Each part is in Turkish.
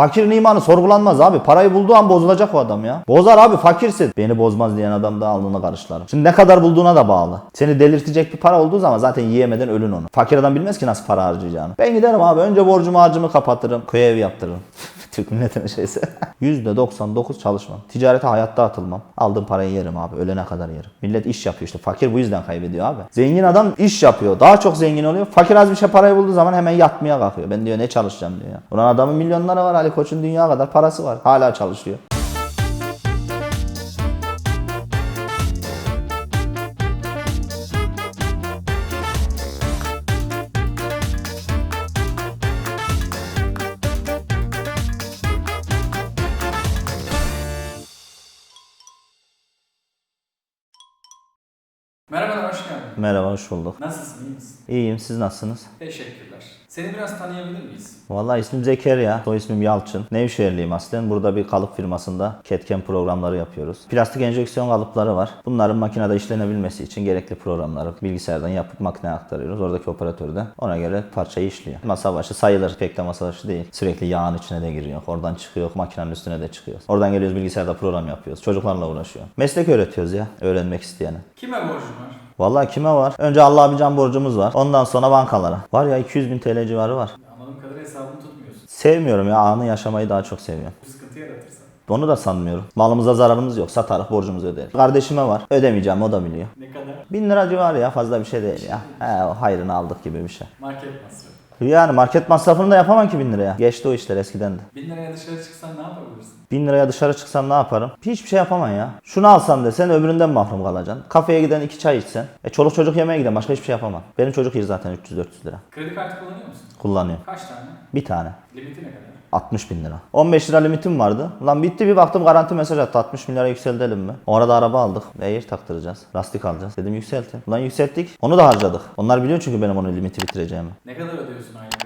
Fakirin imanı sorgulanmaz abi. Parayı bulduğu an bozulacak o adam ya. Bozar abi fakirsin. Beni bozmaz diyen adam da alnına karışlarım. Şimdi ne kadar bulduğuna da bağlı. Seni delirtecek bir para olduğu zaman zaten yiyemeden ölün onu. Fakir adam bilmez ki nasıl para harcayacağını. Ben giderim abi önce borcumu harcımı kapatırım. Köye ev yaptırırım. Türk milletinin şeysi. %99 çalışmam. Ticarete hayatta atılmam. Aldığım parayı yerim abi. Ölene kadar yerim. Millet iş yapıyor işte. Fakir bu yüzden kaybediyor abi. Zengin adam iş yapıyor. Daha çok zengin oluyor. Fakir az bir şey parayı bulduğu zaman hemen yatmaya kalkıyor. Ben diyor ne çalışacağım diyor. Ulan adamın milyonları var. Ali Koç'un dünya kadar parası var. Hala çalışıyor. Merhabalar, hoş geldin. Merhaba hoş bulduk. Nasılsın, iyi misin? İyiyim siz nasılsınız? Teşekkürler. Seni biraz tanıyabilir miyiz? Vallahi ismim Zekeriya, soy ismim Yalçın. Nevşehirliyim aslen. Burada bir kalıp firmasında CAD/CAM programları yapıyoruz. Plastik enjeksiyon kalıpları var. Bunların makinede işlenebilmesi için gerekli programları bilgisayardan yapıp makineye aktarıyoruz. Oradaki operatör de ona göre parçayı işliyor. Masa başı sayılır, pek de masa başı değil. Sürekli yağın içine de giriyor. Oradan çıkıyor, makinenin üstüne de çıkıyor. Oradan geliyoruz bilgisayarda program yapıyoruz. Çocuklarla uğraşıyor. Meslek öğretiyoruz ya, öğrenmek isteyene. Kime borcun var? Vallahi kime var? Önce Allah'a bir can borcumuz var. Ondan sonra bankalara. Var ya 200 bin TL civarı var. Anladığım kadarıyla hesabını tutmuyorsun. Sevmiyorum ya anı yaşamayı daha çok seviyorum. Bu sıkıntı yaratırsa. Onu da sanmıyorum. Malımıza zararımız yok. Satarız borcumuzu öderiz. Kardeşime var. Ödemeyeceğim o da biliyor. Ne kadar? 1000 lira civarı ya fazla bir şey değil ya. He o hayrını aldık gibi bir şey. Market masrafı. Yani market masrafını da yapamam ki 1000 liraya. Geçti o işler eskiden de. 1000 liraya dışarı çıksan ne yapabilirsin? 1000 liraya dışarı çıksam ne yaparım? Hiçbir şey yapamam ya. Şunu alsam desen öbüründen mahrum kalacaksın. Kafeye giden iki çay içsen. E çoluk çocuk yemeğe giden başka hiçbir şey yapamam. Benim çocuk yer zaten 300-400 lira. Kredi kartı kullanıyor musun? Kullanıyor. Kaç tane? Bir tane. Limiti ne kadar? 60 bin lira. 15 lira limitim vardı. Lan bitti bir baktım garanti mesaj attı. 60 bin lira yükseltelim mi? O arada araba aldık. Air taktıracağız. Lastik alacağız. Dedim yükseltin. Ulan yükselttik. Onu da harcadık. Onlar biliyor çünkü benim onun limiti bitireceğimi. Ne kadar ödüyorsun aylık?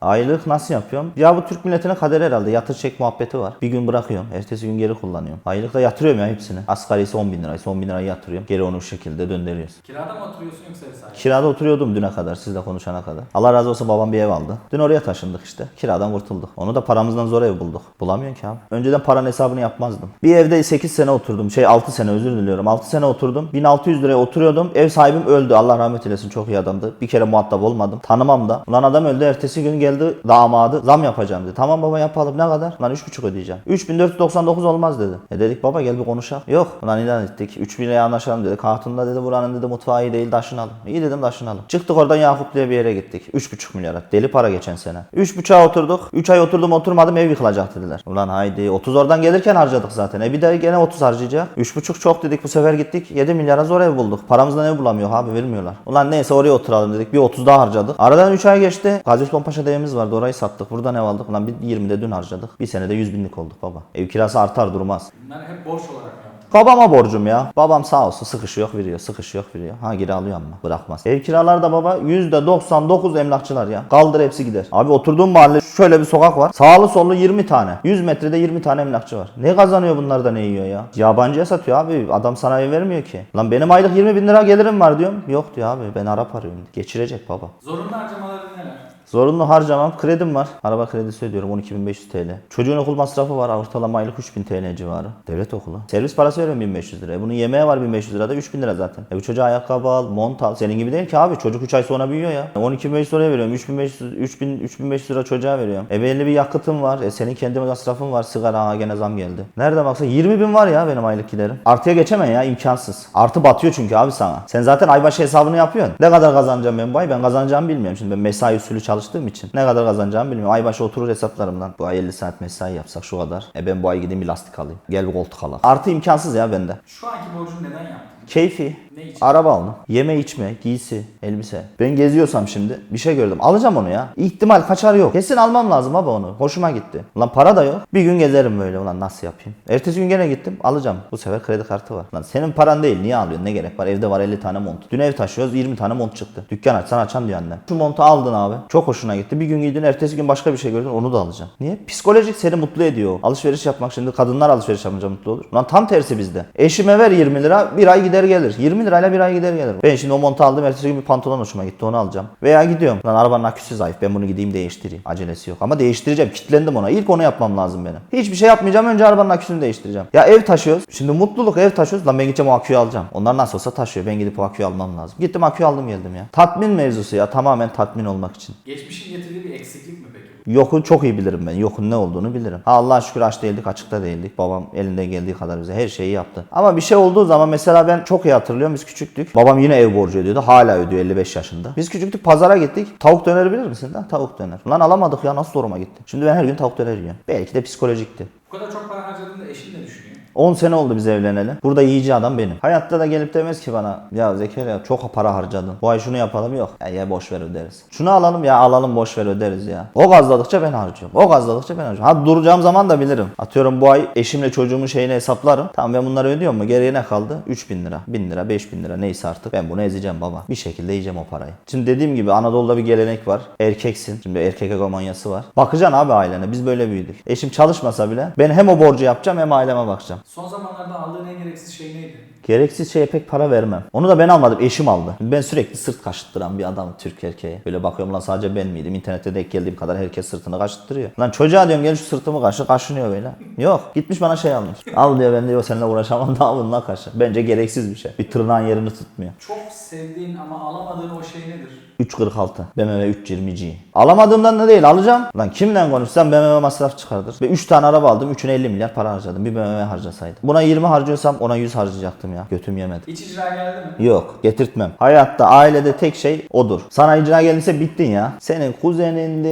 Aylık nasıl yapıyorum? Ya bu Türk milletine kader herhalde. Yatır çek muhabbeti var. Bir gün bırakıyorum. Ertesi gün geri kullanıyorum. Aylık da yatırıyorum ya hepsini. Asgarisi 10 bin liraysa 10 bin lirayı yatırıyorum. Geri onu bu şekilde döndürüyoruz. Kirada mı oturuyorsun yoksa ev sahibi? Kirada oturuyordum düne kadar sizle konuşana kadar. Allah razı olsun babam bir ev aldı. Dün oraya taşındık işte. Kiradan kurtulduk. Onu da paramızdan zor ev bulduk. Bulamıyorsun ki abi. Önceden paranın hesabını yapmazdım. Bir evde 8 sene oturdum. Şey 6 sene özür diliyorum. 6 sene oturdum. 1600 liraya oturuyordum. Ev sahibim öldü. Allah rahmet eylesin. Çok iyi adamdı. Bir kere muhatap olmadım. Tanımam da. Ulan adam öldü. Ertesi gün geldi damadı. Zam yapacağım dedi. Tamam baba yapalım. Ne kadar? Lan 3,5 ödeyeceğim. 3499 olmaz dedi. E dedik baba gel bir konuşalım. Yok. Ulan ilan ettik. 3000 liraya anlaşalım dedik. Hatun dedi buranın dedi mutfağı iyi değil taşınalım. İyi dedim taşınalım. Çıktık oradan Yakuplu'ya bir yere gittik. 3,5 milyara. Deli para geçen sene. 3,5'a oturduk. 3 ay oturdum oturmadım ev yıkılacak dediler. Ulan haydi 30 oradan gelirken harcadık zaten. E bir de gene 30 harcayacak. 3,5 çok dedik bu sefer gittik. 7 milyara zor ev bulduk. Paramızdan ev bulamıyor abi vermiyorlar. Ulan neyse oraya oturalım dedik. Bir 30 daha harcadık. Aradan 3 ay geçti. Gazi Paşa'da evimiz vardı. Orayı sattık. Buradan ev aldık. Ulan bir 20'de dün harcadık. Bir senede 100 binlik olduk baba. Ev kirası artar durmaz. Bunlar hep borç olarak? Babama borcum ya. Babam sağ olsun sıkışı yok veriyor, sıkışı yok veriyor. Ha geri alıyor ama bırakmaz. Ev kiraları da baba %99 emlakçılar ya. Kaldır hepsi gider. Abi oturduğum mahalle şöyle bir sokak var. Sağlı sollu 20 tane. 100 metrede 20 tane emlakçı var. Ne kazanıyor bunlar da ne yiyor ya? Yabancıya satıyor abi. Adam sana ev vermiyor ki. Lan benim aylık 20 bin lira gelirim var diyorum. Yok diyor abi ben Arap arıyorum. Geçirecek baba. Zorunlu harcamaların neler? Zorunlu harcamam. Kredim var. Araba kredisi ödüyorum 12.500 TL. Çocuğun okul masrafı var. Ortalama aylık 3000 TL civarı. Devlet okulu. Servis parası veriyorum 1500 lira. E Bunun yemeği var 1500 lira da 3000 lira zaten. E bu çocuğa ayakkabı al, mont al. Senin gibi değil ki abi. Çocuk 3 ay sonra büyüyor ya. 12.500 liraya veriyorum. 3500 3000 3500 lira çocuğa veriyorum. E belli bir yakıtım var. E senin kendi masrafın var. Sigara ha gene zam geldi. Nerede baksa 20 bin var ya benim aylık giderim. Artıya geçemen ya imkansız. Artı batıyor çünkü abi sana. Sen zaten aybaşı hesabını yapıyorsun. Ne kadar kazanacağım ben bu ay? Ben kazanacağımı bilmiyorum. Şimdi ben mesai usulü çalıştığım için. Ne kadar kazanacağımı bilmiyorum. Ay başı oturur hesaplarımdan. Bu ay 50 saat mesai yapsak şu kadar. E ben bu ay gideyim bir lastik alayım. Gel bir koltuk alalım. Artı imkansız ya bende. Şu anki borcunu neden yaptın? Keyfi. Araba alma. Yeme içme, giysi, elbise. Ben geziyorsam şimdi bir şey gördüm. Alacağım onu ya. İhtimal kaçar yok. Kesin almam lazım abi onu. Hoşuma gitti. Ulan para da yok. Bir gün gezerim böyle. Ulan nasıl yapayım? Ertesi gün gene gittim. Alacağım. Bu sefer kredi kartı var. Lan senin paran değil. Niye alıyorsun? Ne gerek var? Evde var 50 tane mont. Dün ev taşıyoruz. 20 tane mont çıktı. Dükkan açsan açan diyor annem. Şu montu aldın abi. Çok hoşuna gitti. Bir gün giydin. Ertesi gün başka bir şey gördün. Onu da alacaksın. Niye? Psikolojik seni mutlu ediyor. Alışveriş yapmak şimdi kadınlar alışveriş yapınca mutlu olur. Lan tam tersi bizde. Eşime ver 20 lira. Bir ay gider gider gelir. 20 lirayla bir ay gider gelir. Ben şimdi o montu aldım. Ertesi gün bir pantolon hoşuma gitti. Onu alacağım. Veya gidiyorum. Lan arabanın aküsü zayıf. Ben bunu gideyim değiştireyim. Acelesi yok. Ama değiştireceğim. Kitlendim ona. İlk onu yapmam lazım benim. Hiçbir şey yapmayacağım. Önce arabanın aküsünü değiştireceğim. Ya ev taşıyoruz. Şimdi mutluluk ev taşıyoruz. Lan ben gideceğim o aküyü alacağım. Onlar nasıl olsa taşıyor. Ben gidip o aküyü almam lazım. Gittim aküyü aldım geldim ya. Tatmin mevzusu ya. Tamamen tatmin olmak için. Geçmişin getirdiği bir eksiklik mi peki? Yokun çok iyi bilirim ben. Yokun ne olduğunu bilirim. Ha Allah'a şükür aç değildik, açıkta değildik. Babam elinden geldiği kadar bize her şeyi yaptı. Ama bir şey olduğu zaman mesela ben çok iyi hatırlıyorum. Biz küçüktük. Babam yine ev borcu ödüyordu. Hala ödüyor 55 yaşında. Biz küçüktük pazara gittik. Tavuk döner bilir misin? lan? tavuk döner. Lan alamadık ya nasıl zoruma gitti. Şimdi ben her gün tavuk döner yiyorum. Belki de psikolojikti. Bu kadar çok para harcadığında eşin? 10 sene oldu biz evleneli. Burada yiyici adam benim. Hayatta da gelip demez ki bana ya Zekeriya çok para harcadın. Bu ay şunu yapalım yok. Ya, ya boş ver öderiz. Şunu alalım ya alalım boş ver öderiz ya. O gazladıkça ben harcıyorum. O gazladıkça ben harcıyorum. Ha duracağım zaman da bilirim. Atıyorum bu ay eşimle çocuğumun şeyini hesaplarım. Tamam ben bunları ödüyorum mu? Geriye ne kaldı? 3000 lira, 1000 lira, 5000 lira neyse artık. Ben bunu ezeceğim baba. Bir şekilde yiyeceğim o parayı. Şimdi dediğim gibi Anadolu'da bir gelenek var. Erkeksin. Şimdi erkek egomanyası var. Bakacaksın abi ailene. Biz böyle büyüdük. Eşim çalışmasa bile ben hem o borcu yapacağım hem aileme bakacağım. Son zamanlarda aldığın en gereksiz şey neydi? Gereksiz şeye pek para vermem. Onu da ben almadım. Eşim aldı. Ben sürekli sırt kaşıttıran bir adamım Türk erkeği. Böyle bakıyorum lan sadece ben miydim? İnternette denk geldiğim kadar herkes sırtını kaşıttırıyor. Lan çocuğa diyorum gel şu sırtımı kaşı. Kaşınıyor böyle. Yok. Gitmiş bana şey almış. Al diyor ben diyor seninle uğraşamam daha bununla kaşı. Bence gereksiz bir şey. Bir tırnağın yerini tutmuyor. Çok sevdiğin ama alamadığın o şey nedir? 346 BMW 320G. Alamadığımdan da değil alacağım. Lan kimden konuşsam BMW masraf çıkardır. Ve 3 tane araba aldım 3'üne 50 milyar para harcadım. Bir BMW harcasaydım. Buna 20 harcıyorsam ona 100 harcayacaktım ya. Götüm yemedi. Hiç icra geldi mi? Yok getirtmem. Hayatta ailede tek şey odur. Sana icra gelirse bittin ya. Senin kuzenindi,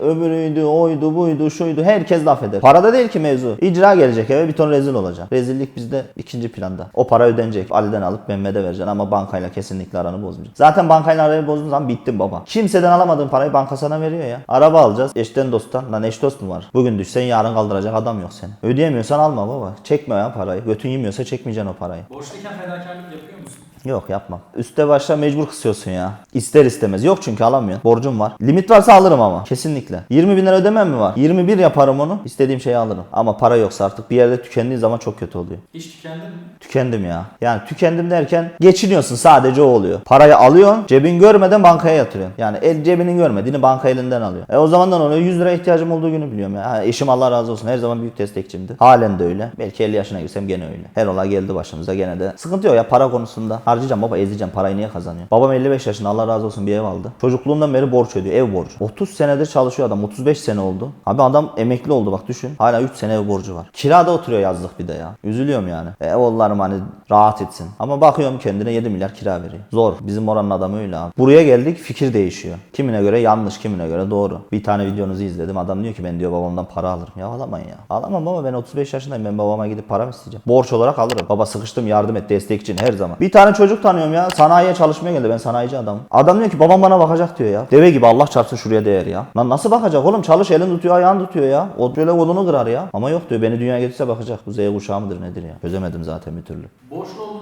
öbürüydü, oydu, buydu, şuydu. Herkes laf eder. Parada değil ki mevzu. İcra gelecek eve bir ton rezil olacak. Rezillik bizde ikinci planda. O para ödenecek. Ali'den alıp Mehmet'e vereceksin ama bankayla kesinlikle aranı bozmayacaksın. Zaten bankayla arayı bozduğun zaman bittin baba. Kimseden alamadığın parayı banka sana veriyor ya. Araba alacağız. Eşten dosttan. Lan eş dost mu var? Bugün düşsen yarın kaldıracak adam yok seni. Ödeyemiyorsan alma baba. Çekme ya parayı. Götün yemiyorsa çekmeyeceksin o parayı. Borçluyken fedakarlık yapıyor musun? Yok yapmam. Üste başla mecbur kısıyorsun ya. İster istemez. Yok çünkü alamıyorsun. Borcum var. Limit varsa alırım ama. Kesinlikle. 20 bin lira ödemem mi var? 21 yaparım onu. İstediğim şeyi alırım. Ama para yoksa artık bir yerde tükendiği zaman çok kötü oluyor. Hiç tükendin mi? Tükendim ya. Yani tükendim derken geçiniyorsun sadece o oluyor. Parayı alıyorsun cebin görmeden bankaya yatırıyorsun. Yani el cebinin görmediğini banka elinden alıyor. E o zamandan oluyor 100 lira ihtiyacım olduğu günü biliyorum ya. Ha, eşim Allah razı olsun her zaman büyük destekçimdi. Halen de öyle. Belki 50 yaşına girsem gene öyle. Her olay geldi başımıza gene de. Sıkıntı yok ya para konusunda. Harcayacağım baba ezeceğim. Parayı niye kazanıyor? Babam 55 yaşında Allah razı olsun bir ev aldı. Çocukluğundan beri borç ödüyor. Ev borcu. 30 senedir çalışıyor adam. 35 sene oldu. Abi adam emekli oldu bak düşün. Hala 3 sene ev borcu var. Kirada oturuyor yazlık bir de ya. Üzülüyorum yani. E oğullarım hani rahat etsin. Ama bakıyorum kendine 7 milyar kira veriyor. Zor. Bizim oranın adamı öyle abi. Buraya geldik fikir değişiyor. Kimine göre yanlış, kimine göre doğru. Bir tane videonuzu izledim. Adam diyor ki ben diyor babamdan para alırım. Ya alamayın ya. Alamam baba ben 35 yaşındayım. Ben babama gidip para mı isteyeceğim? Borç olarak alırım. Baba sıkıştım yardım et destek için her zaman. Bir tane çocuk tanıyorum ya. Sanayiye çalışmaya geldi. Ben sanayici adamım. Adam diyor ki babam bana bakacak diyor ya. Deve gibi Allah çarpsın şuraya değer ya. Lan nasıl bakacak oğlum? Çalış elin tutuyor ayağın tutuyor ya. O böyle kolunu kırar ya. Ama yok diyor beni dünyaya getirse bakacak. Bu Z kuşağı mıdır nedir ya? Çözemedim zaten bir türlü. Süreçte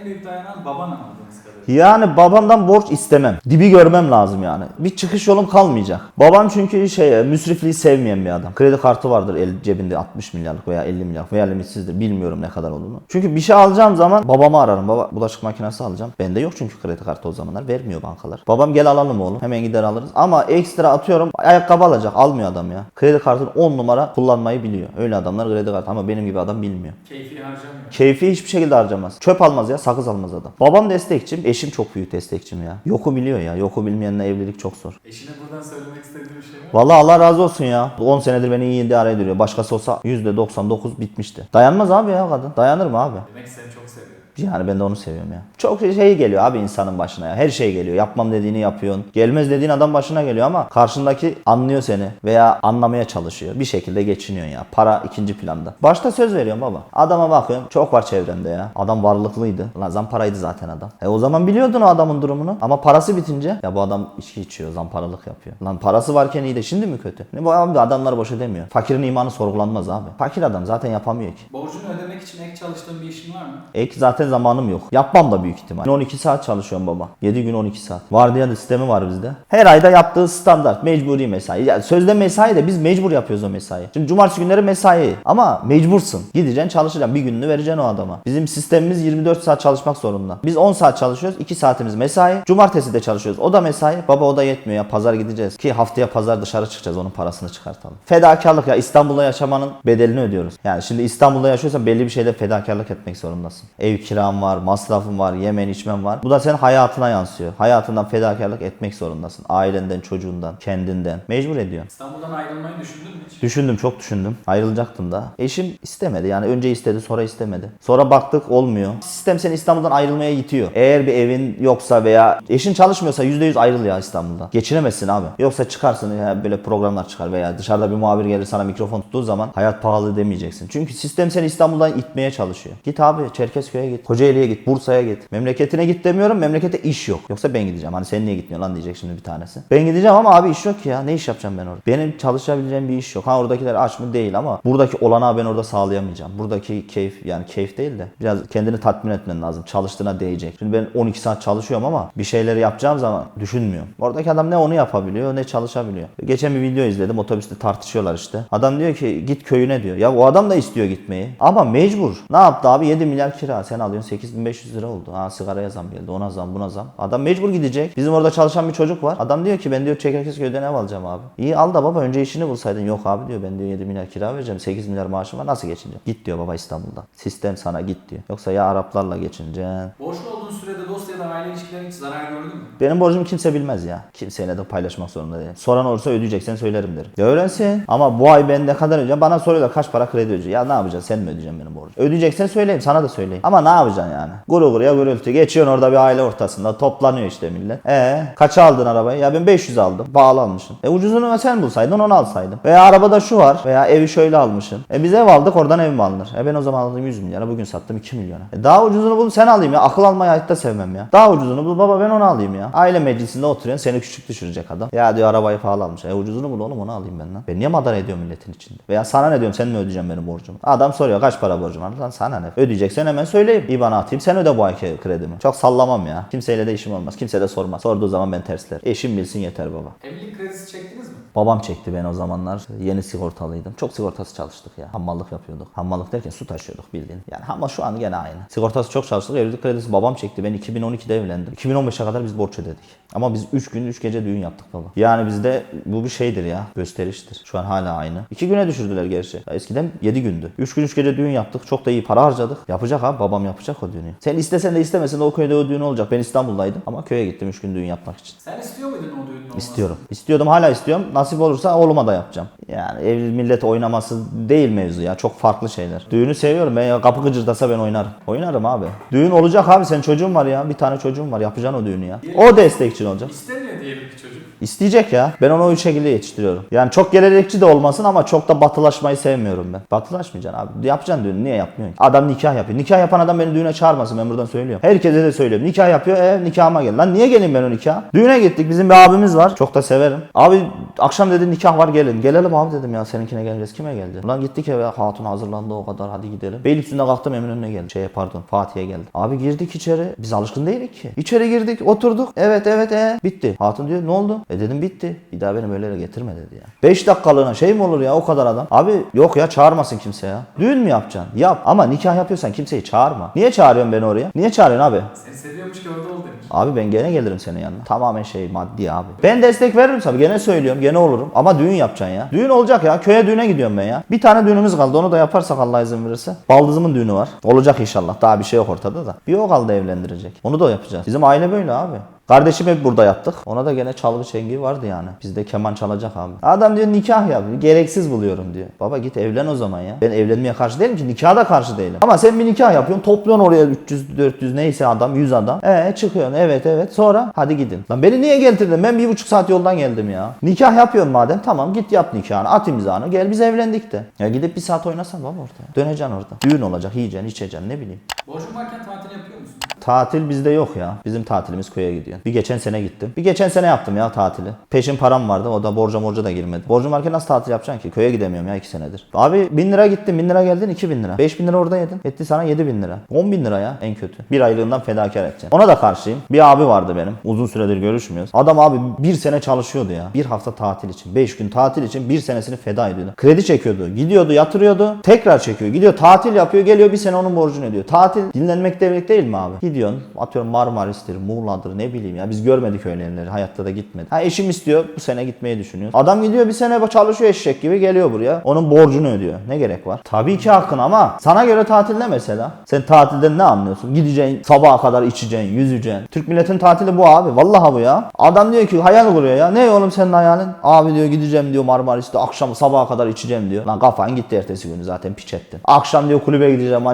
en büyük dayanan baban anladığınız kadarıyla. Yani babamdan borç istemem. Dibi görmem lazım yani. Bir çıkış yolum kalmayacak. Babam çünkü şey müsrifliği sevmeyen bir adam. Kredi kartı vardır el cebinde 60 milyarlık veya 50 milyarlık veya limitsizdir. Bilmiyorum ne kadar olduğunu. Çünkü bir şey alacağım zaman babamı ararım. Baba bulaşık makinesi alacağım. Bende yok çünkü kredi kartı o zamanlar. Vermiyor bankalar. Babam gel alalım oğlum. Hemen gider alırız. Ama ekstra atıyorum ayakkabı alacak. Almıyor adam ya. Kredi kartını 10 numara kullanmayı biliyor. Öyle adamlar kredi kartı ama benim gibi adam bilmiyor. Keyfi harcamıyor. Keyfi hiçbir şekilde harcamaz. Çöp almaz ya, sakız almaz adam. Babam destekçim, eşim çok büyük destekçim ya. Yoku biliyor ya. Yoku bilmeyenle evlilik çok zor. Eşine buradan söylemek istediğin bir şey var mı? Vallahi Allah razı olsun ya. 10 senedir beni iyi idare ediyor. Başkası olsa %99 bitmişti. Dayanmaz abi ya kadın. Dayanır mı abi? Demek ki seni çok seviyor. Yani ben de onu seviyorum ya. Çok şey geliyor abi insanın başına ya. Her şey geliyor. Yapmam dediğini yapıyorsun. Gelmez dediğin adam başına geliyor ama karşındaki anlıyor seni veya anlamaya çalışıyor. Bir şekilde geçiniyorsun ya. Para ikinci planda. Başta söz veriyorum baba. Adama bakıyorum. Çok var çevremde ya. Adam varlıklıydı. Lan zamparaydı zaten adam. E o zaman biliyordun o adamın durumunu. Ama parası bitince ya bu adam içki içiyor. Zamparalık yapıyor. Lan parası varken iyi de şimdi mi kötü? Ne bu abi adamlar boş ödemiyor. Fakirin imanı sorgulanmaz abi. Fakir adam zaten yapamıyor ki. Borcunu ödemek için ek çalıştığın bir işin var mı? Ek zaten zamanım yok. Yapmam da büyük ihtimal. 12 saat çalışıyorum baba. 7 gün 12 saat. Vardiya sistemi var bizde. Her ayda yaptığı standart mecburi mesai. Yani sözde mesai de biz mecbur yapıyoruz o mesai. Şimdi cumartesi günleri mesai ama mecbursun. Gideceksin çalışacaksın. Bir gününü vereceksin o adama. Bizim sistemimiz 24 saat çalışmak zorunda. Biz 10 saat çalışıyoruz. 2 saatimiz mesai. Cumartesi de çalışıyoruz. O da mesai. Baba o da yetmiyor ya. Pazar gideceğiz. Ki haftaya pazar dışarı çıkacağız. Onun parasını çıkartalım. Fedakarlık ya. İstanbul'da yaşamanın bedelini ödüyoruz. Yani şimdi İstanbul'da yaşıyorsan belli bir şeyde fedakarlık etmek zorundasın. Ev kiram var, masrafın var, yemen içmen var. Bu da senin hayatına yansıyor. Hayatından fedakarlık etmek zorundasın. Ailenden, çocuğundan, kendinden. Mecbur ediyorsun. İstanbul'dan ayrılmayı düşündün mü hiç? Düşündüm çok düşündüm. Ayrılacaktım da. Eşim istemedi yani önce istedi sonra istemedi. Sonra baktık olmuyor. Sistem seni İstanbul'dan ayrılmaya itiyor. Eğer bir evin yoksa veya eşin çalışmıyorsa %100 ayrıl ya İstanbul'da. Geçinemezsin abi. Yoksa çıkarsın ya böyle programlar çıkar veya dışarıda bir muhabir gelir sana mikrofon tuttuğu zaman hayat pahalı demeyeceksin. Çünkü sistem seni İstanbul'dan itmeye çalışıyor. Git abi Çerkezköy'e git. Kocaeli'ye git. Bursa'ya git. Memleketine git demiyorum. Memlekete iş yok. Yoksa ben gideceğim. Hani sen niye gitmiyorsun lan diyecek şimdi bir tanesi. Ben gideceğim ama abi iş yok ya. Ne iş yapacağım ben orada? Benim çalışabileceğim bir iş yok. Ha oradakiler aç mı değil ama buradaki olanağı ben orada sağlayamayacağım. Buradaki keyif yani keyif değil de biraz kendini tatmin etmen lazım. Çalıştığına değecek. Şimdi ben 12 saat çalışıyorum ama bir şeyleri yapacağım zaman düşünmüyorum. Oradaki adam ne onu yapabiliyor ne çalışabiliyor. Geçen bir video izledim otobüste tartışıyorlar işte. Adam diyor ki git köyüne diyor. Ya o adam da istiyor gitmeyi ama mecbur. Ne yaptı abi 7 milyar kira sen alıyorsun 8500 lira oldu. Ha sigaraya zam geldi ona zam buna zam. Adam mecbur gidecek. Bizim orada çalışan bir çocuk var. Adam diyor ki ben diyor Çekerkezköy'den ev alacağım abi. İyi al da baba önce işini bulsaydın. Yok abi diyor ben diyor 7 milyar kira vereceğim. 8 milyar maaşım var nasıl geçineceğim? Git diyor baba İstanbul'da. Sistem sana git diyor. Yoksa ya Araplarla geçineceksin. Boşlu olduğun sürede dost ya da aile ilişkilerin hiç zarar gördün mü? Benim borcumu kimse bilmez ya. Kimseyle de paylaşmak zorunda değilim. Soran olursa ödeyeceksen söylerim derim. Ya öğrensin. Ama bu ay ben ne kadar ödeyeceğim? Bana soruyorlar kaç para kredi ödeyeceksin? Ya ne yapacaksın? Sen mi ödeyeceksin benim borcumu? Ödeyeceksen söyleyeyim. Sana da söyleyeyim. Ama ne yapacaksın yani? Guru guruya gürültü. Geçiyorsun orada bir aile ortasında. Toplanıyor işte millet. E kaça aldın arabayı? Ya ben 500 aldım. Bağlı almışsın. E ucuzunu sen bulsaydın onu alsaydın. Veya arabada şu var. Veya evi şöyle almışsın. E biz ev aldık oradan ev mi alınır? E ben o zaman aldım 100 milyara. Bugün sattım 2 milyona. E daha ucuzunu bul sen alayım ya. Akıl almayı hayatta sevmem ya. Daha ucuzunu bul baba ben onu alayım ya. Aile meclisinde oturuyorsun seni küçük düşürecek adam. Ya diyor arabayı pahalı almış. E ucuzunu bul oğlum onu alayım ben lan. Ben niye madara ediyorum milletin içinde? Veya sana ne diyorum sen mi ödeyeceksin benim borcumu? Adam soruyor kaç para borcum var? Lan sana ne? Ödeyeceksen hemen söyleyeyim. İBAN'a atayım sen öde bu ayki kredimi. Çok sallamam ya. Kimseyle de işim olmaz. Kimse de sormaz. Sorduğu zaman ben tersler. Eşim bilsin yeter baba. Evlilik kredisi çektiniz mi? Babam çekti beni o zamanlar. Yeni sigortalıydım. Çok sigortası çalıştık ya. Hammallık yapıyorduk. Hammallık derken su taşıyorduk bildiğin. Yani ama şu an gene aynı. Sigortası çok çalıştık. Evlilik kredisi babam çekti. Ben 2012'de evlendim. 2015'e kadar biz borç ödedik. Ama biz 3 gün 3 gece düğün yaptık baba. Yani bizde bu bir şeydir ya. Gösteriştir. Şu an hala aynı. 2 güne düşürdüler gerçi. Ya eskiden 7 gündü. 3 gün 3 gece düğün yaptık. Çok da iyi para harcadık. Yapacak abi. Babam yapacak o düğünü. Sen istesen de istemesen de o köyde o düğün olacak. Ben İstanbul'daydım. Ama köye gittim 3 gün düğün yapmak için. Sen istiyor muydun o düğünün olmasını? İstiyorum. İstiyordum hala istiyorum. Nasip olursa oğluma da yapacağım. Yani evli millet oynaması değil mevzu ya. Çok farklı şeyler. Düğünü seviyorum. Ben kapı gıcırdasa ben oynarım. Oynarım abi. Düğün olacak abi. Senin çocuğun var ya. Bir tane çocuğun var. Yapacaksın o düğünü ya. O destekçin olacak. İstemiyor diyelim ki çocuk. İsteyecek ya. Ben onu o şekilde yetiştiriyorum. Yani çok gelenekçi de olmasın ama çok da batılaşmayı sevmiyorum ben. Batılaşmayacaksın abi. Yapacaksın düğünü. Niye yapmıyorsun? Adam nikah yapıyor. Nikah yapan adam beni düğüne çağırmasın. Ben buradan söylüyorum. Herkese de söylüyorum. Nikah yapıyor. E nikahıma gel. Lan niye geleyim ben o nikaha? Düğüne gittik. Bizim bir abimiz var. Çok da severim. Abi akşam dedi nikah var gelin. Gelelim abi dedim ya. Seninkine geleceğiz. Kime geldi? Lan gittik eve. Hatun hazırlandı o kadar. Hadi gidelim. Beylikdüzü'nde kalktım Eminönü'ne geldi. Şeye pardon. Fatih'e geldi. Abi girdik içeri. Biz alışkın değilik ki. İçeri girdik. Oturduk. Evet evet e. Bitti. Hatun diyor ne oldu? E dedim bitti. Bir daha beni böyle yere getirme dedi ya. 5 dakikalığına şey mi olur ya o kadar adam? Abi yok ya çağırmasın kimse ya. Düğün mü yapacaksın? Yap. Ama nikah yapıyorsan kimseyi çağırma. Niye çağırıyorsun beni oraya? Niye çağırıyorsun abi? Seni seviyormuş ki orada ol demiş. Abi ben gene gelirim senin yanına. Tamamen şey maddi abi. Ben destek veririm sana. Gene söylüyorum. Gene olurum. Ama düğün yapacaksın ya. Düğün olacak ya. Köye düğüne gidiyorum ben ya. Bir tane düğünümüz kaldı. Onu da yaparsak Allah izin verirse. Baldızımın düğünü var. Olacak inşallah. Daha bir şey yok ortada da. Bir o kaldı evlendirecek. Onu da yapacağız. Bizim aile böyle abi. Kardeşim hep burada yattık. Ona da gene çalgı çengi vardı yani. Bizde keman çalacak abi. Adam diyor nikah yap. Gereksiz buluyorum diyor. Baba git evlen o zaman ya. Ben evlenmeye karşı değilim ki. Nikaha da karşı değilim. Ama sen bir nikah yapıyorsun. Topluyorsun oraya 300, 400 neyse adam 100 adam. E çıkıyorsun evet evet. Sonra hadi gidin. Lan beni niye getirdin? Ben bir buçuk saat yoldan geldim ya. Nikah yapıyorsun madem. Tamam git yap nikahını. At imzanı. Gel biz evlendik de. Ya gidip bir saat oynasan baba orada. Döneceksin orada. Düğün olacak. Yiyeceksin içeceksin ne bileyim. Borcun varken tatil yapıyor musun? Tatil bizde yok ya. Bizim tatilimiz köye gidiyor. Bir geçen sene gittim. Bir geçen sene yaptım ya tatili. Peşin param vardı. O da borca morca da girmedi. Borcum varken nasıl tatil yapacaksın ki? Köye gidemiyorum ya 2 senedir. Abi 1000 lira gittin 1000 lira geldin 2000 lira. 5000 lira orada yedin. Etti sana 7000 lira. 10 bin lira ya en kötü. Bir aylığından fedakar edeceksin. Ona da karşıyım. Bir abi vardı benim. Uzun süredir görüşmüyoruz. Adam abi bir sene çalışıyordu ya. Bir hafta tatil için. 5 gün tatil için bir senesini feda ediyordu. Kredi çekiyordu. Gidiyordu yatırıyordu. Tekrar çekiyor. Gidiyor tatil yapıyor. Geliyor bir sene onun borcunu ödüyor. Tatil dinlenmek demek değil mi abi? Gidiyorsun atıyorum Marmaris'tir, Muğla'dır ne bileyim ya. Biz görmedik öyle yerleri. Hayatta da gitmedik. Ha eşim istiyor. Bu sene gitmeyi düşünüyor. Adam gidiyor bir sene çalışıyor eşek gibi geliyor buraya. Onun borcunu ödüyor. Ne gerek var? Tabii ki hakkın ama sana göre tatil ne mesela? Sen tatilden ne anlıyorsun? Gideceksin sabaha kadar içeceksin, yüzeceksin. Türk milletin tatili bu abi. Vallahi bu ya. Adam diyor ki hayal kuruyor ya. Ne oğlum senin hayalin? Abi diyor gideceğim diyor Marmaris'te akşam sabaha kadar içeceğim diyor. Lan kafan gitti ertesi günü zaten piç ettin. Akşam diyor kulübe gideceğim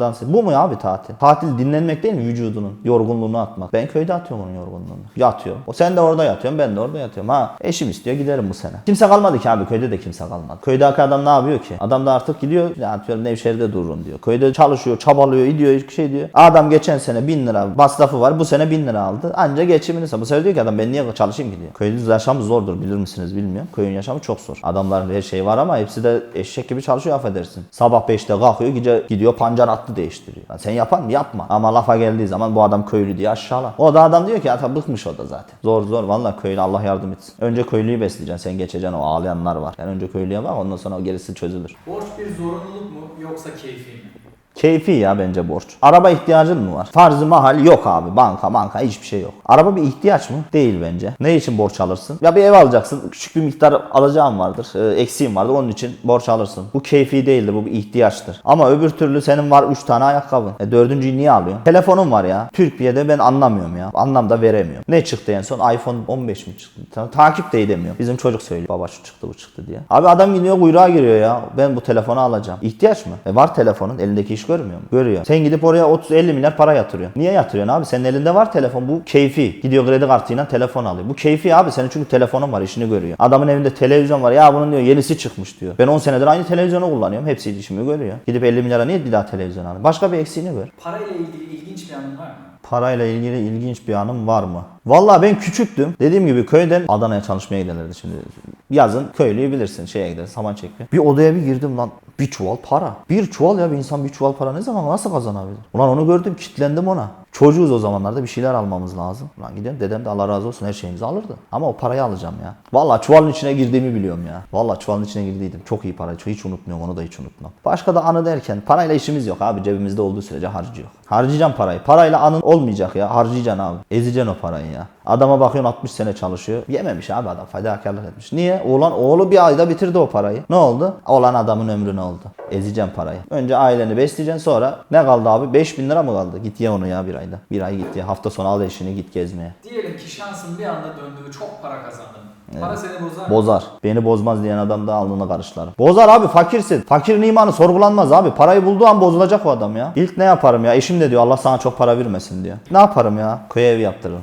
dans edeceğim. Bu mu ya abi tatil? Tatil dinlenmek değil mi vücudunun yorgunluğunu atmak? Ben köyde atıyorum onun yorgunluğunu. Yatıyor. O sen de orada yatıyorsun ben de orada yatıyorum. Ha eşim istiyor giderim bu sene. Kimse kalmadı ki abi köyde de kimse kalmadı. Köydeki adam ne yapıyor ki? Adam da artık gidiyor atıyorum Nevşehir'de dururum diyor. Köyde çalışıyor, çabalıyor, gidiyor, şey diyor. Adam geçen sene 1000 lira masrafı var. Bu sene 1000 lira aldı. Anca geçimini. Bu sefer diyor ki adam ben niye çalışayım ki diyor. Köyde yaşam zordur bilir misiniz bilmiyorum. Köyün yaşamı çok zor. Adamların her şeyi var ama hepsi de eşek gibi çalışıyor affedersin. Sabah 5'te kalkıyor gece gidiyor pancar attı değiştiriyor. Lan sen yapan mı? Yapma. Ama lafa geldiği zaman bu adam köylü diye aşağıla. O da adam diyor ki ya bıkmış o da zaten. Zor zor vallahi köylü Allah yardım etsin. Önce köylüyü besleyeceksin sen geçeceksin o ağlayanlar var. Yani önce köylüye bak ondan sonra o gerisi çözülür. Borç bir zorunluluk mu yoksa keyfi mi? Keyfi ya bence borç. Araba ihtiyacın mı var? Farzı mahal yok abi. Banka banka hiçbir şey yok. Araba bir ihtiyaç mı? Değil bence. Ne için borç alırsın? Ya bir ev alacaksın. Küçük bir miktar alacağın vardır. E, eksiğin vardır. Onun için borç alırsın. Bu keyfi değildir. Bu bir ihtiyaçtır. Ama öbür türlü senin var 3 tane ayakkabın. E, dördüncüyü niye alıyorsun? Telefonun var ya. Türkiye'de ben anlamıyorum ya. Anlam da veremiyorum. Ne çıktı en son? iPhone 15 mi çıktı? Ta- takip de edemiyorum. Bizim çocuk söylüyor. Baba şu çıktı bu çıktı diye. Abi adam gidiyor kuyruğa giriyor ya. Ben bu telefonu alacağım. İhtiyaç mı? E var telefonun. Elindeki iş görmüyor mu? Görüyor. Sen gidip oraya 30-50 milyar para yatırıyorsun. Niye yatırıyorsun abi? Senin elinde var telefon. Bu keyfi. Gidiyor kredi kartıyla telefon alıyor. Bu keyfi abi. Senin çünkü telefonun var. işini görüyor. Adamın evinde televizyon var. Ya bunun diyor yenisi çıkmış diyor. Ben 10 senedir aynı televizyonu kullanıyorum. Hepsi işimi görüyor. Gidip 50 milyara niye bir daha televizyon alayım? Başka bir eksiğini gör. Parayla ilgili ilginç bir anın var mı? Parayla ilgili ilginç bir anım var mı? Vallahi ben küçüktüm. Dediğim gibi köyden Adana'ya çalışmaya giderlerdi şimdi. Yazın köylüyü bilirsin şeye gider saman çekmeye. Bir odaya bir girdim lan bir çuval para. Bir çuval ya bir insan bir çuval para ne zaman nasıl kazanabilir? Ulan onu gördüm kitlendim ona. Çocuğuz o zamanlarda bir şeyler almamız lazım. Ulan gidelim dedem de Allah razı olsun her şeyimizi alırdı. Ama o parayı alacağım ya. Vallahi çuvalın içine girdiğimi biliyorum ya. Vallahi çuvalın içine girdiydim. Çok iyi para. Hiç unutmuyorum onu da hiç unutmam. Başka da anı derken parayla işimiz yok abi. Cebimizde olduğu sürece harcıyor. Harcayacağım parayı. Parayla anın olmayacak ya. Harcayacaksın abi. Ezeceksin o parayı ya. Adama bakıyorsun 60 sene çalışıyor. Yememiş abi adam. Fedakarlık etmiş. Niye? Oğlan oğlu bir ayda bitirdi o parayı. Ne oldu? Olan adamın ömrü ne oldu? Ezeceğim parayı. Önce aileni besleyeceksin sonra ne kaldı abi? 5000 lira mı kaldı? Git ye onu ya bir ayda. Bir ay git ye. Hafta sonu al eşini git gezmeye. Diyelim ki şansın bir anda döndü ve çok para kazandın. Para seni bozar mı? Bozar. Beni bozmaz diyen adam da alnına karışlarım. Bozar abi fakirsin. Fakirin imanı sorgulanmaz abi. Parayı bulduğu an bozulacak o adam ya. İlk ne yaparım ya? Eşim de diyor Allah sana çok para vermesin diyor. Ne yaparım ya? Köye ev yaptırırım.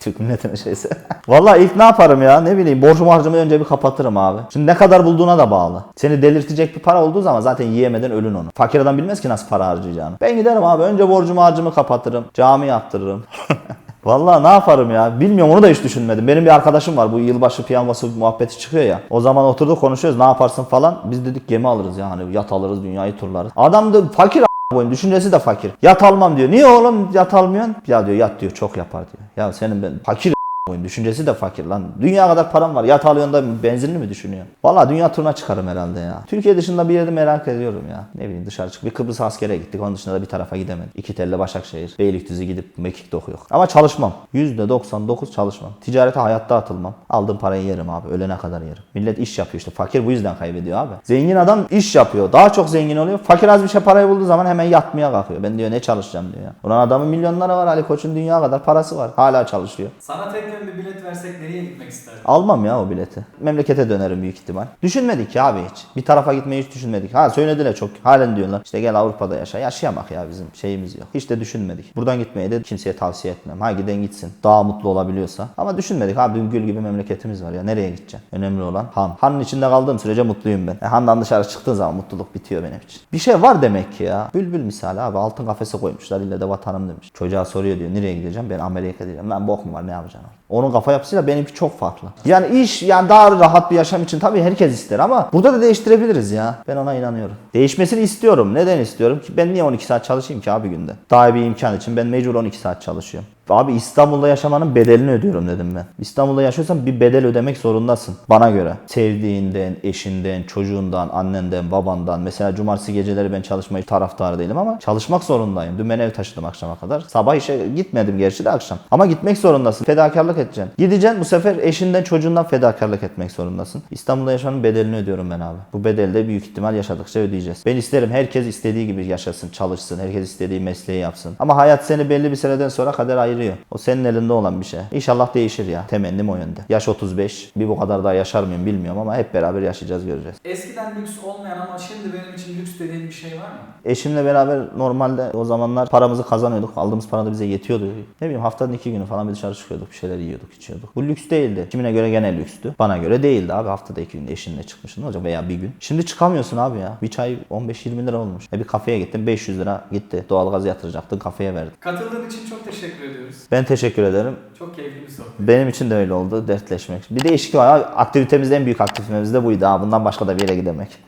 Türk milletine şeyse. Vallahi ilk ne yaparım ya? Ne bileyim borcumu harcamayı önce bir kapatırım abi. Şimdi ne kadar bulduğuna da bağlı. Seni delirtecek bir para olduğu zaman zaten yiyemeden ölün onu. Fakir adam bilmez ki nasıl para harcayacağını. Ben giderim abi önce borcumu harcımı kapatırım. Cami yaptırırım. Vallahi ne yaparım ya? Bilmiyorum onu da hiç düşünmedim. Benim bir arkadaşım var. Bu yılbaşı piyangosu muhabbeti çıkıyor ya. O zaman oturduk konuşuyoruz. Ne yaparsın falan. Biz dedik gemi alırız ya. Hani yat alırız, dünyayı turlarız. Adam da fakir koyayım. Düşüncesi de fakir. Yat almam diyor. Niye oğlum yat almıyorsun? Ya diyor yat diyor çok yapar diyor. Ya senin ben fakir koyayım. Düşüncesi de fakir lan. Dünya kadar param var. Yat alıyorsun da benzinli mi düşünüyorsun? Vallahi dünya turuna çıkarım herhalde ya. Türkiye dışında bir yerde merak ediyorum ya. Ne bileyim dışarı çık. Bir Kıbrıs askere gittik. Onun dışında da bir tarafa gidemedik. İki telle Başakşehir. Beylikdüzü gidip mekik dokuyor. Ama çalışmam. %99 çalışmam. Ticarete hayatta atılmam. Aldığım parayı yerim abi. Ölene kadar yerim. Millet iş yapıyor işte. Fakir bu yüzden kaybediyor abi. Zengin adam iş yapıyor. Daha çok zengin oluyor. Fakir az bir şey parayı bulduğu zaman hemen yatmaya kalkıyor. Ben diyor ne çalışacağım diyor ya. Ulan adamın milyonları var Ali Koç'un dünya kadar parası var. Hala çalışıyor. Sana teknoloji yarın bir bilet versek nereye gitmek isterdin? Almam ya o bileti. Memlekete dönerim büyük ihtimal. Düşünmedik ya abi hiç. Bir tarafa gitmeyi hiç düşünmedik. Ha söylediler çok. Halen diyorlar. İşte gel Avrupa'da yaşa. Yaşayamak ya bizim şeyimiz yok. Hiç de düşünmedik. Buradan gitmeyi de kimseye tavsiye etmem. Ha giden gitsin. Daha mutlu olabiliyorsa. Ama düşünmedik abi gül gibi memleketimiz var ya. Nereye gideceksin? Önemli olan Han. Han'ın içinde kaldığım sürece mutluyum ben. E, Han'dan dışarı çıktığın zaman mutluluk bitiyor benim için. Bir şey var demek ki ya. Bülbül misali abi altın kafese koymuşlar. İlle de vatanım demiş. Çocuğa soruyor diyor nereye gideceğim? Ben Amerika diyeceğim. Lan bok mu var ne yapacaksın? Onun kafa yapısıyla benimki çok farklı. Yani iş yani daha rahat bir yaşam için tabii herkes ister ama burada da değiştirebiliriz ya. Ben ona inanıyorum. Değişmesini istiyorum. Neden istiyorum ki? Ben niye 12 saat çalışayım ki abi günde? Daha iyi bir imkan için ben mecbur 12 saat çalışıyorum. Abi İstanbul'da yaşamanın bedelini ödüyorum dedim ben. İstanbul'da yaşıyorsan bir bedel ödemek zorundasın. Bana göre. Sevdiğinden, eşinden, çocuğundan, annenden, babandan. Mesela cumartesi geceleri ben çalışmayı taraftarı değilim ama çalışmak zorundayım. Dün ben ev taşıdım akşama kadar. Sabah işe gitmedim gerçi de akşam. Ama gitmek zorundasın. Fedakarlık edeceksin. Gideceksin bu sefer eşinden, çocuğundan fedakarlık etmek zorundasın. İstanbul'da yaşamanın bedelini ödüyorum ben abi. Bu bedeli de büyük ihtimal yaşadıkça ödeyeceğiz. Ben isterim herkes istediği gibi yaşasın, çalışsın. Herkes istediği mesleği yapsın. Ama hayat seni belli bir seneden sonra kader ayırıyor. O senin elinde olan bir şey. İnşallah değişir ya. Temennim o yönde. Yaş 35. Bir bu kadar daha yaşar mıyım bilmiyorum ama hep beraber yaşayacağız göreceğiz. Eskiden lüks olmayan ama şimdi benim için lüks dediğin bir şey var mı? Eşimle beraber normalde o zamanlar paramızı kazanıyorduk. Aldığımız para da bize yetiyordu. Ne bileyim haftanın iki günü falan bir dışarı çıkıyorduk. Bir şeyler yiyorduk, içiyorduk. Bu lüks değildi. Kimine göre gene lükstü. Bana göre değildi abi. Haftada iki gün eşinle çıkmışsın olacak veya bir gün. Şimdi çıkamıyorsun abi ya. Bir çay 15-20 lira olmuş. E bir kafeye gittim 500 lira gitti. Doğalgaz yatıracaktın kafeye verdim. Katıldığın için çok teşekkür ediyoruz. Ben teşekkür ederim. Çok keyifli bir sohbet. Benim için de öyle oldu dertleşmek. Bir değişik var. abi. Aktivitemizde en büyük aktivitemiz de buydu ha. Bundan başka da bir yere gidemek.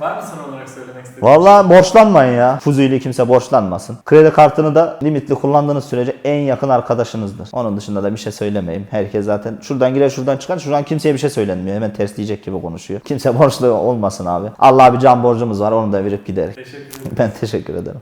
Var mı son olarak söylemek istediğin? Vallahi borçlanmayın ya. Fuzuli kimse borçlanmasın. Kredi kartını da limitli kullandığınız sürece en yakın arkadaşınızdır. Onun dışında da bir şey söylemeyeyim. Herkes zaten şuradan girer şuradan çıkar. Şuradan kimseye bir şey söylenmiyor. Hemen ters diyecek gibi konuşuyor. Kimse borçlu olmasın abi. Allah'a bir can borcumuz var. Onu da verip gideriz. Teşekkür ederim. Ben teşekkür ederim.